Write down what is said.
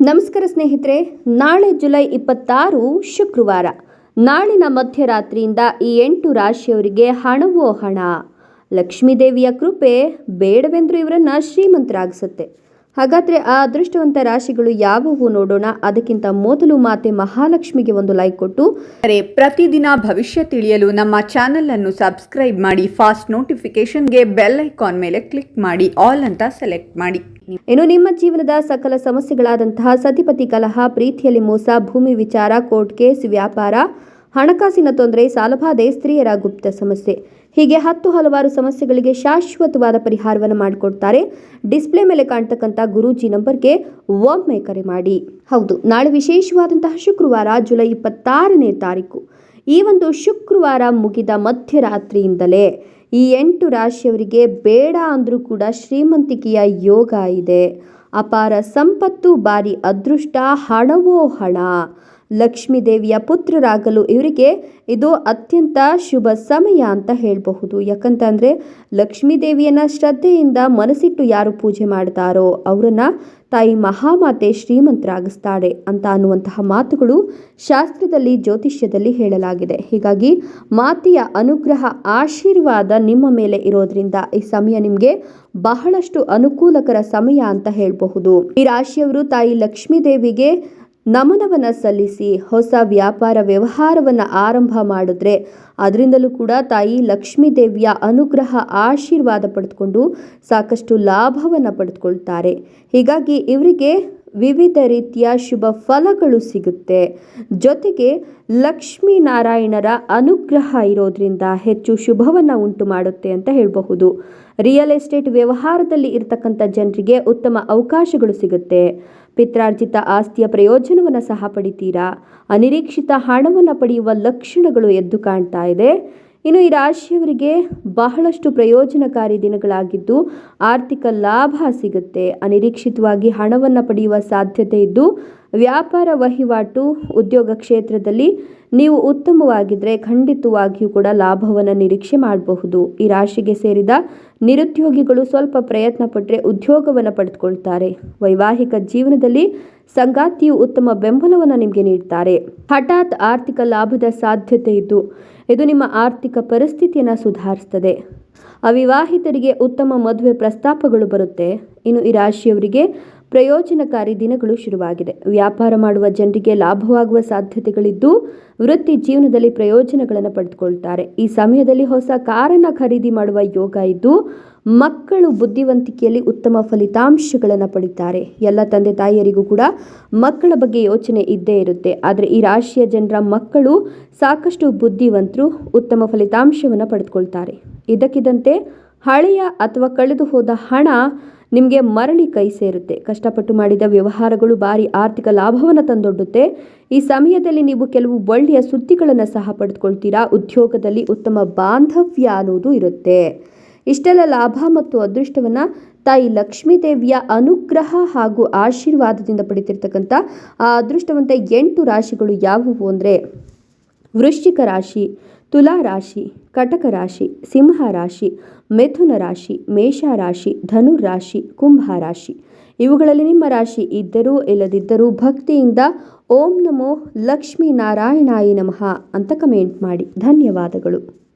ನಮಸ್ಕಾರ ಸ್ನೇಹಿತರೆ, ನಾಳೆ ಜುಲೈ ಇಪ್ಪತ್ತಾರು, ಶುಕ್ರವಾರ. ನಾಳಿನ ಮಧ್ಯರಾತ್ರಿಯಿಂದ ಈ ಎಂಟು ರಾಶಿಯವರಿಗೆ ಹಣವೋ ಹಣ. ಲಕ್ಷ್ಮೀದೇವಿಯ ಕೃಪೆ ಬೇಡವೆಂದರೂ ಇವರನ್ನು ಶ್ರೀಮಂತರಾಗಿಸುತ್ತೆ. ಹಾಗಾದ್ರೆ ಆ ಅದೃಷ್ಟವಂತ ರಾಶಿಗಳು ಯಾವುವು ನೋಡೋಣ. ಅದಕ್ಕಿಂತ ಮೊದಲು ಮಾತೆ ಮಹಾಲಕ್ಷ್ಮಿಗೆ ಒಂದು ಲೈಕ್ ಕೊಟ್ಟು. ಅರೆ ಪ್ರತಿದಿನ ಭವಿಷ್ಯ ತಿಳಿಯಲು ನಮ್ಮ ಚಾನೆಲ್ ಅನ್ನು ಸಬ್ಸ್ಕ್ರೈಬ್ ಮಾಡಿ ಫಾಸ್ಟ್ ನೋಟಿಫಿಕೇಶನ್ಗೆ ಬೆಲ್ ಐಕಾನ್ ಮೇಲೆ ಕ್ಲಿಕ್ ಮಾಡಿ ಆಲ್ ಅಂತ ಸೆಲೆಕ್ಟ್ ಮಾಡಿ. ಇನ್ನು ನಿಮ್ಮ ಜೀವನದ ಸಕಲ ಸಮಸ್ಯೆಗಳಾದಂತಹ ಸತಿಪತಿ ಕಲಹ ಪ್ರೀತಿಯಲ್ಲಿ ಮೋಸ ಭೂಮಿ ವಿಚಾರ ಕೋರ್ಟ್ ಕೇಸ್ ವ್ಯಾಪಾರ ಹಣಕಾಸಿನ ತೊಂದರೆ, ಸಾಲಬಾಧೆ, ಸ್ತ್ರೀಯರ ಗುಪ್ತ ಸಮಸ್ಯೆ. ಹೀಗೆ ಹತ್ತು ಹಲವಾರು ಸಮಸ್ಯೆಗಳಿಗೆ ಶಾಶ್ವತವಾದ ಪರಿಹಾರವನ್ನು ಮಾಡಿಕೊಡ್ತಾರೆ. ಡಿಸ್ಪ್ಲೇ ಮೇಲೆ ಕಾಣ್ತಕ್ಕಂಥ ಗುರೂಜಿ ನಂಬರ್ಗೆ ಒಮ್ಮೆ ಕರೆ ಮಾಡಿ. ಹೌದು, ನಾಳೆ ವಿಶೇಷವಾದಂತಹ ಶುಕ್ರವಾರ, ಜುಲೈ ಇಪ್ಪತ್ತಾರನೇ ತಾರೀಕು. ಈ ಒಂದು ಶುಕ್ರವಾರ ಮುಗಿದ ಮಧ್ಯರಾತ್ರಿಯಿಂದಲೇ ಈ ಎಂಟು ರಾಶಿಯವರಿಗೆ ಬೇಡ ಅಂದರೂ ಕೂಡ ಶ್ರೀಮಂತಿಕೆಯ ಯೋಗ ಇದೆ. ಅಪಾರ ಸಂಪತ್ತು ಬಾರಿ ಅದೃಷ್ಟ, ಹಣವೋ ಹಣ. ಲಕ್ಷ್ಮೀ ದೇವಿಯ ಪುತ್ರರಾಗಲು ಇವರಿಗೆ ಇದು ಅತ್ಯಂತ ಶುಭ ಸಮಯ ಅಂತ ಹೇಳಬಹುದು. ಯಾಕಂತಂದರೆ ಲಕ್ಷ್ಮೀ ದೇವಿಯನ್ನು ಶ್ರದ್ಧೆಯಿಂದ ಮನಸ್ಸಿಟ್ಟು ಯಾರು ಪೂಜೆ ಮಾಡ್ತಾರೋ ಅವರನ್ನು ತಾಯಿ ಮಹಾಮಾತೆ ಶ್ರೀಮಂತರಾಗಿಸ್ತಾಳೆ ಅಂತ ಅನ್ನುವಂತಹ ಮಾತುಗಳು ಶಾಸ್ತ್ರದಲ್ಲಿ, ಜ್ಯೋತಿಷ್ಯದಲ್ಲಿ ಹೇಳಲಾಗಿದೆ. ಹೀಗಾಗಿ ಮಾತೆಯ ಅನುಗ್ರಹ, ಆಶೀರ್ವಾದ ನಿಮ್ಮ ಮೇಲೆ ಇರೋದ್ರಿಂದ ಈ ಸಮಯ ನಿಮಗೆ ಬಹಳಷ್ಟು ಅನುಕೂಲಕರ ಸಮಯ ಅಂತ ಹೇಳಬಹುದು. ಈ ರಾಶಿಯವರು ತಾಯಿ ಲಕ್ಷ್ಮೀ ದೇವಿಗೆ ನಮನವನ್ನು ಸಲ್ಲಿಸಿ ಹೊಸ ವ್ಯಾಪಾರ ವ್ಯವಹಾರವನ್ನು ಆರಂಭ ಮಾಡಿದ್ರೆ ಅದರಿಂದಲೂ ಕೂಡ ತಾಯಿ ಲಕ್ಷ್ಮೀ ದೇವಿಯ ಅನುಗ್ರಹ ಆಶೀರ್ವಾದ ಪಡೆದುಕೊಂಡು ಸಾಕಷ್ಟು ಲಾಭವನ್ನು ಪಡೆದುಕೊಳ್ತಾರೆ. ಹೀಗಾಗಿ ಇವರಿಗೆ ವಿವಿಧ ರೀತಿಯ ಶುಭ ಫಲಗಳು ಸಿಗುತ್ತೆ. ಜೊತೆಗೆ ಲಕ್ಷ್ಮೀನಾರಾಯಣರ ಅನುಗ್ರಹ ಇರೋದ್ರಿಂದ ಹೆಚ್ಚು ಶುಭವನ್ನು ಉಂಟು ಮಾಡುತ್ತೆ ಅಂತ ಹೇಳಬಹುದು. ರಿಯಲ್ ಎಸ್ಟೇಟ್ ವ್ಯವಹಾರದಲ್ಲಿ ಇರತಕ್ಕಂಥ ಜನರಿಗೆ ಉತ್ತಮ ಅವಕಾಶಗಳು ಸಿಗುತ್ತೆ. ಪಿತ್ರಾರ್ಜಿತ ಆಸ್ತಿಯ ಪ್ರಯೋಜನವನ್ನು ಸಹ ಪಡಿತೀರಾ? ಅನಿರೀಕ್ಷಿತ ಹಣವನ್ನು ಪಡೆಯುವ ಲಕ್ಷಣಗಳು ಎದ್ದು ಕಾಣ್ತಾ ಇದೆ. ಇನ್ನು ಈ ರಾಶಿಯವರಿಗೆ ಬಹಳಷ್ಟು ಪ್ರಯೋಜನಕಾರಿ ದಿನಗಳಾಗಿದ್ದು ಆರ್ಥಿಕ ಲಾಭ ಸಿಗುತ್ತೆ. ಅನಿರೀಕ್ಷಿತವಾಗಿ ಹಣವನ್ನು ಪಡೆಯುವ ಸಾಧ್ಯತೆ ಇದ್ದು ವ್ಯಾಪಾರ ವಹಿವಾಟು ಉದ್ಯೋಗ ಕ್ಷೇತ್ರದಲ್ಲಿ ನೀವು ಉತ್ತಮವಾಗಿದ್ದರೆ ಖಂಡಿತವಾಗಿಯೂ ಕೂಡ ಲಾಭವನ್ನು ನಿರೀಕ್ಷೆ ಮಾಡಬಹುದು. ಈ ರಾಶಿಗೆ ಸೇರಿದ ನಿರುದ್ಯೋಗಿಗಳು ಸ್ವಲ್ಪ ಪ್ರಯತ್ನ ಪಟ್ಟರೆ ಉದ್ಯೋಗವನ್ನು ಪಡೆದುಕೊಳ್ತಾರೆ. ವೈವಾಹಿಕ ಜೀವನದಲ್ಲಿ ಸಂಗಾತಿಯು ಉತ್ತಮ ಬೆಂಬಲವನ್ನು ನಿಮಗೆ ನೀಡ್ತಾರೆ. ಹಠಾತ್ ಆರ್ಥಿಕ ಲಾಭದ ಸಾಧ್ಯತೆ ಇದ್ದು, ಇದು ನಿಮ್ಮ ಆರ್ಥಿಕ ಪರಿಸ್ಥಿತಿಯನ್ನು ಸುಧಾರಿಸ್ತದೆ. ಅವಿವಾಹಿತರಿಗೆ ಉತ್ತಮ ಮದುವೆ ಪ್ರಸ್ತಾಪಗಳು ಬರುತ್ತೆ. ಇನ್ನು ಈ ರಾಶಿಯವರಿಗೆ ಪ್ರಯೋಜನಕಾರಿ ದಿನಗಳು ಶುರುವಾಗಿದೆ. ವ್ಯಾಪಾರ ಮಾಡುವ ಜನರಿಗೆ ಲಾಭವಾಗುವ ಸಾಧ್ಯತೆಗಳಿದ್ದು ವೃತ್ತಿ ಜೀವನದಲ್ಲಿ ಪ್ರಯೋಜನಗಳನ್ನು ಪಡೆದುಕೊಳ್ತಾರೆ. ಈ ಸಮಯದಲ್ಲಿ ಹೊಸ ಕಾರನ್ನು ಖರೀದಿ ಮಾಡುವ ಯೋಗ ಇದ್ದು ಮಕ್ಕಳು ಬುದ್ಧಿವಂತಿಕೆಯಲ್ಲಿ ಉತ್ತಮ ಫಲಿತಾಂಶಗಳನ್ನು ಪಡಿತಾರೆ. ಎಲ್ಲ ತಂದೆ ತಾಯಿಯರಿಗೂ ಕೂಡ ಮಕ್ಕಳ ಬಗ್ಗೆ ಯೋಚನೆ ಇದ್ದೇ ಇರುತ್ತೆ. ಆದರೆ ಈ ರಾಶಿಯ ಜನರ ಮಕ್ಕಳು ಸಾಕಷ್ಟು ಬುದ್ಧಿವಂತರು, ಉತ್ತಮ ಫಲಿತಾಂಶವನ್ನು ಪಡೆದುಕೊಳ್ತಾರೆ. ಇದಕ್ಕಿದ್ದಂತೆ ಹಳೆಯ ಅಥವಾ ಕಳೆದು ಹೋದ ಹಣ ನಿಮಗೆ ಮರಳಿ ಕೈ ಸೇರುತ್ತೆ. ಕಷ್ಟಪಟ್ಟು ಮಾಡಿದ ವ್ಯವಹಾರಗಳು ಭಾರಿ ಆರ್ಥಿಕ ಲಾಭವನ್ನು ತಂದೊಡ್ಡುತ್ತೆ. ಈ ಸಮಯದಲ್ಲಿ ನೀವು ಕೆಲವು ಒಳ್ಳೆಯ ಸುದ್ದಿಗಳನ್ನು ಸಹ ಪಡೆದುಕೊಳ್ತೀರಾ? ಉದ್ಯೋಗದಲ್ಲಿ ಉತ್ತಮ ಬಾಂಧವ್ಯ ಅನ್ನೋದು ಇರುತ್ತೆ. ಇಷ್ಟೆಲ್ಲ ಲಾಭ ಮತ್ತು ಅದೃಷ್ಟವನ್ನು ತಾಯಿ ಲಕ್ಷ್ಮೀ ದೇವಿಯ ಅನುಗ್ರಹ ಹಾಗೂ ಆಶೀರ್ವಾದದಿಂದ ಪಡಿತಿರ್ತಕ್ಕಂಥ ಆ ಅದೃಷ್ಟವಂತ ಎಂಟು ರಾಶಿಗಳು ಯಾವುವು ಅಂದರೆ ವೃಶ್ಚಿಕ ರಾಶಿ ತುಲಾ ರಾಶಿ, ಕಟಕ ರಾಶಿ, ಸಿಂಹ ರಾಶಿ, ಮಿಥುನ ರಾಶಿ, ಮೇಷ ರಾಶಿ, ಧನು ರಾಶಿ, ಕುಂಭ ರಾಶಿ. ಇವುಗಳಲ್ಲಿ ನಿಮ್ಮ ರಾಶಿ ಇದ್ದರೂ ಇಲ್ಲದಿದ್ದರೂ ಭಕ್ತಿಯಿಂದ ಓಂ ನಮೋ ಲಕ್ಷ್ಮೀ ನಾರಾಯಣಾಯಿ ನಮಃ ಅಂತ ಕಮೆಂಟ್ ಮಾಡಿ. ಧನ್ಯವಾದಗಳು.